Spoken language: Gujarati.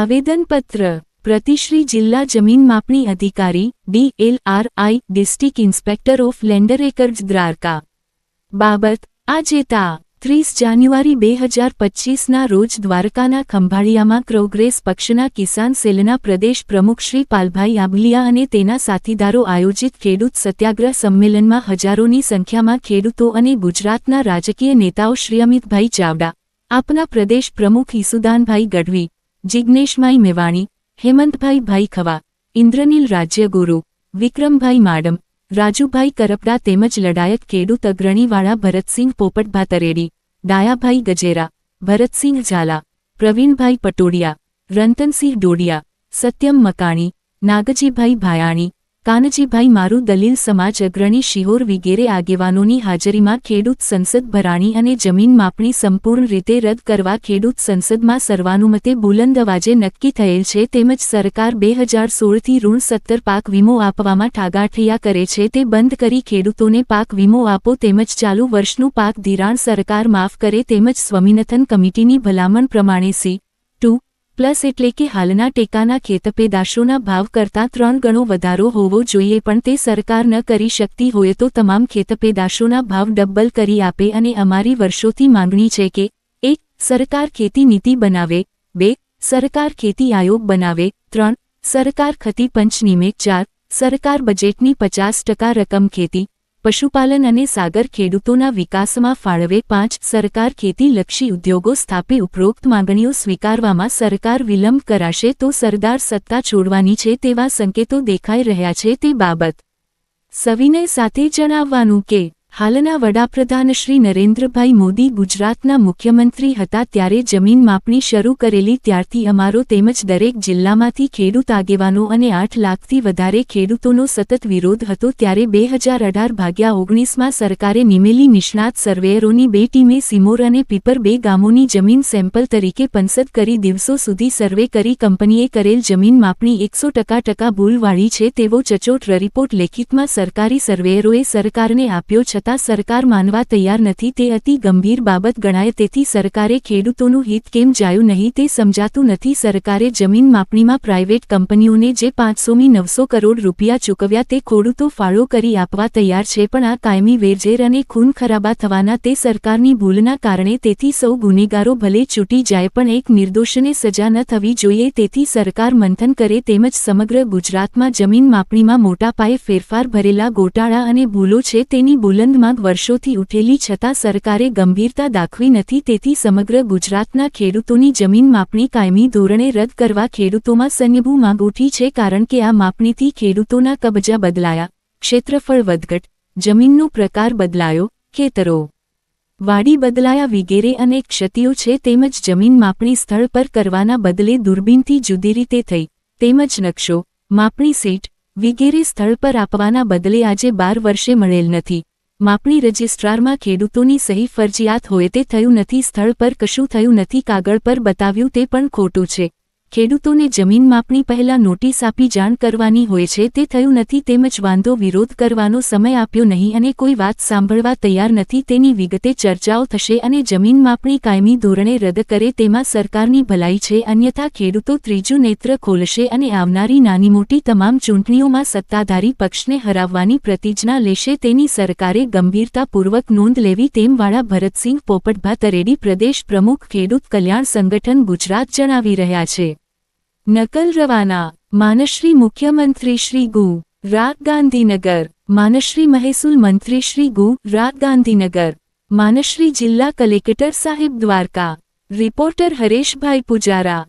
આવેદનપત્ર, પ્રતિશ્રી જિલ્લા જમીન માપણી અધિકારી, DLRI, district inspector of land records Dwarka. બાબત, આજે તા, ત્રીસ જાન્યુઆરી બે હજાર પચ્ચીસના રોજ દ્વારકાના ખંભાળિયામાં ક્રોગ્રેસ પક્ષના કિસાન સેલના પ્રદેશ પ્રમુખ શ્રી પાલભાઈ આબલિયા અને તેના સાથીદારો આયોજિત ખેડૂત સત્યાગ્રહ સંમેલનમાં હજારોની સંખ્યામાં ખેડૂતો અને ગુજરાતના રાજકીય નેતાઓ શ્રી અમિતભાઈ ચાવડા, આપના પ્રદેશ પ્રમુખ ઈસુદાનભાઈ ગઢવી જિજ્ઞેશભાઈ મેવાણી, હેમંતભાઈ ભાઈ ખવા, ઇન્દ્રનીલ રાજ્યગુરુ, વિક્રમભાઈ માડમ, રાજુભાઈ કરપડા તેમજ લડાયક ખેડૂત અગ્રણીવાળા ભરતસિંહ પોપટભા તરેડી ડાયાભાઈ ગજેરા, ભરતસિંહ ઝાલા, પ્રવીણભાઈ પટોડિયા, રંતનસિંહ ડોડિયા, સત્યમ મકાણી, નાગજીભાઈ ભાયાણી કાનજીભાઈ મારું દલીલ સમાજ અગ્રણી શિહોર વિગેરે આગેવાનોની હાજરીમાં ખેડૂત સંસદ ભરાણી અને જમીન માપણી સંપૂર્ણ રીતે રદ કરવા ખેડૂત સંસદમાં સર્વાનુમતે બુલંદ અવાજે નક્કી થયેલ છે તેમજ સરકાર બે હજાર સોળથી ઋણ સત્તર પાક વીમો આપવામાં ઠાગાઠિયા કરે છે તે બંધ કરી ખેડૂતોને પાક વીમો આપો તેમજ ચાલુ વર્ષનું પાક ધિરાણ સરકાર માફ કરે તેમજ સ્વામિનાથન કમિટીની ભલામણ પ્રમાણે સી ટુ પ્લસ એટલે કે હાલના ટેકાના ખેતપેદાશોના ભાવ કરતાં ત્રણ ગણો વધારો હોવો જોઈએ પણ તે સરકાર ન કરી શકતી હોય તો તમામ ખેતપેદાશોના ભાવ ડબ્બલ કરી આપે અને અમારી વર્ષોથી માંગણી છે કે, એક, સરકાર ખેતી નીતિ બનાવે, બે, સરકાર ખેતી આયોગ બનાવે, ત્રણ, સરકાર ખતી પંચ નિમે ચાર, સરકાર બજેટની પચાસ ટકા રકમ ખેતી પશુપાલન અને સાગર ખેડૂતોના વિકાસમાં ફાળવે પાંચ સરકાર ખેતીલક્ષી ઉદ્યોગો સ્થાપે ઉપરોક્ત માંગણીઓ સ્વીકારવામાં સરકાર વિલંબ કરાશે તો સરદાર સત્તા છોડવાની છે તેવા સંકેતો દેખાઈ રહ્યા છે તે બાબત. સવિનય સાથે જણાવવાનું કે હાલના વડાપ્રધાન શ્રી નરેન્દ્રભાઈ મોદી ગુજરાતના મુખ્યમંત્રી હતા ત્યારે જમીન માપણી શરૂ કરેલી ત્યારથી અમારો તેમજ દરેક જિલ્લામાંથી ખેડૂત આગેવાનો અને આઠ લાખથી વધારે ખેડૂતોનો સતત વિરોધ હતો ત્યારે બે હજાર અઢાર ભાગ્યા ઓગણીસમાં સરકારે નિમેલી નિષ્ણાત સર્વેયરોની બે ટીમે સિમોર અને પીપર બે ગામોની જમીન સેમ્પલ તરીકે પંસદ કરી દિવસો સુધી સર્વે કરી કંપનીએ કરેલ જમીન માપણી એકસો ટકા ટકા ભૂલવાળી છે તેવો ચચોટ રિપોર્ટ લેખિતમાં સરકારી સર્વેયરોએ સરકારને આપ્યો છતાં સરકાર માનવા તૈયાર નથી, તે અતિ ગંભીર બાબત ગણાય. તેથી સરકારે ખેડૂતોનું હિત કેમ જાયું નહીં તે સમજાતું નથી. સરકારે જમીન માપણીમાં પ્રાઇવેટ કંપનીઓને જે પાંચસોમી નવસો કરોડ રૂપિયા ચૂકવ્યા તે ખેડૂતો ફાળો કરી આપવા તૈયાર છે, પણ આ કાયમી વેરઝેર અને ખૂન ખરાબા થવાના તે સરકારની ભૂલના કારણે તેથી સૌ ગુનેગારો ભલે છૂટી જાય, પણ એક નિર્દોષને સજા ન થવી જોઈએ. તેથી સરકાર મંથન કરે તેમજ સમગ્ર ગુજરાતમાં જમીન માપણીમાં મોટા પાયે ફેરફાર ભરેલા ગોટાળા અને ભૂલો છે, તેની બુલંદ માંગ વર્ષોથી ઉઠેલી છતાં સરકારે ગંભીરતા દાખવી નથી, તેથી સમગ્ર ગુજરાતના ખેડૂતોની જમીન માપણી કાયમી ધોરણે રદ કરવા ખેડૂતોમાં સંયભૂ માંગ ઉઠી છે કારણ કે આ માપણીથી ખેડૂતોના કબજા બદલાયા. ક્ષેત્રફળ વધઘટ, જમીનનો પ્રકાર બદલાયો, ખેતરો વાડી બદલાયા વિગેરે અનેક ક્ષતિઓ છે તેમજ જમીન માપણી સ્થળ પર કરવાના બદલે દૂરબીનથી જુદી રીતે થઈ. તેમજ નકશો, માપણી સીટ વિગેરે સ્થળ પર આપવાના બદલે આજે બાર વર્ષે મળેલ નથી. માપણી રજિસ્ટ્રારમાં ખેડૂતોની સહી ફરજિયાત હોય તે થયું નથી, સ્થળ પર કશું થયું નથી, કાગળ પર બતાવ્યું તે પણ ખોટું છે. ખેડૂતોને જમીન માપણી પહેલા નોટિસ આપી જાણ કરવાની હોય છે, તે થયું નથી તેમજ વાંધો વિરોધ કરવાનો સમય આપ્યો નહીં અને કોઈ વાત સાંભળવા તૈયાર નથી, તેની વિગતે ચર્ચાઓ થશે અને જમીન માપણી કાયમી ધોરણે રદ કરે તેમાં સરકારની ભલાઈ છે, અન્યથા ખેડૂતો ત્રીજું નેત્ર ખોલશે અને આવનારી નાની મોટી તમામ ચૂંટણીઓમાં સત્તાધારી પક્ષને હરાવવાની પ્રતિજ્ઞા લેશે, તેની સરકારે ગંભીરતાપૂર્વક નોંધ લેવી તેમ વાળા ભરતસિંહ પોપટભા તરેડી પ્રદેશ પ્રમુખ ખેડૂત કલ્યાણ સંગઠન ગુજરાત જણાવી રહ્યા છે. નકલ રવાના માનશ્રી મુખ્યમંત્રી શ્રી ગુ રાગ ગાંધીનગર માનશ્રી મહેસૂલ મંત્રી શ્રી ગુ રાગ ગાંધીનગર માનશ્રી જિલ્લા કલેક્ટર સાહેબ દ્વારકા રિપોર્ટર હરેશભાઈ પુજારા